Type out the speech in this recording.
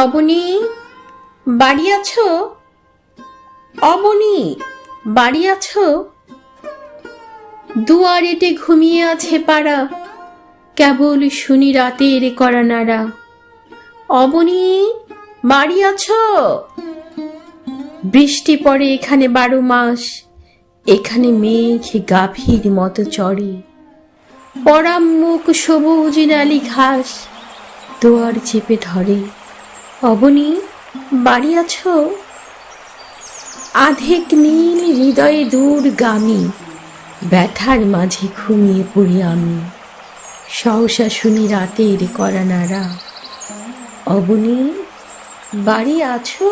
অবনী, বাড়ি আছো? অবনী, বাড়ি আছো? দুয়ার এটে ঘুমিয়ে আছে পাড়া, কেবল শুনি রাতের করা নাড়া। অবনী, বাড়ি আছো? বৃষ্টি পড়ে এখানে বারো মাস, এখানে মেঘ গাভীর মতো চড়ে। পরাম মুখ সবুজ নালি ঘাস, দোয়ার চেপে ধরে। অবনি, বাড়ি আছো? আধেক নীল হৃদয়ে দূর গামী, ব্যথার মাঝে ঘুমিয়ে পড়ি আমি। সহসা শুনি রাতের করা নারা অবনী, বাড়ি আছো?